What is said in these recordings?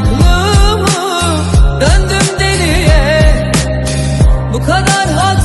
aklımı Döndüm deliye. Bu kadar hak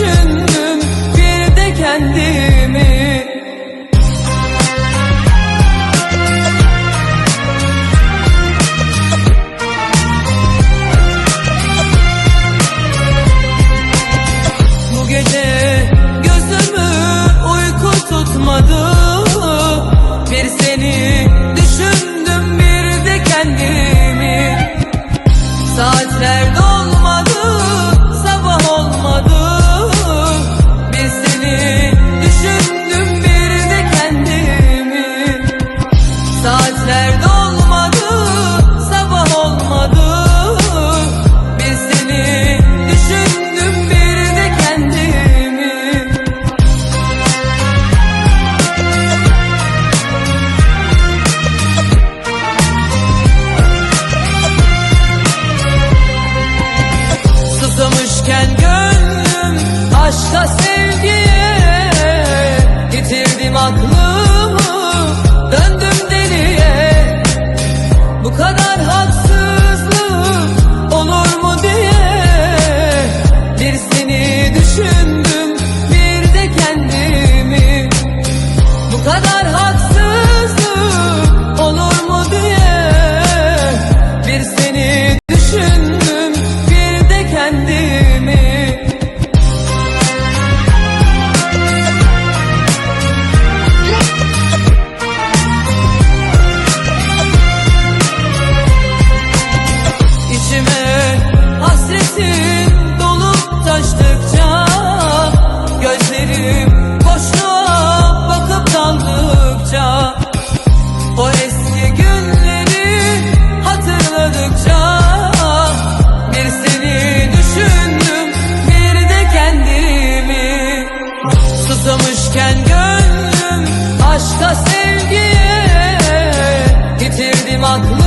imagine Yitirdim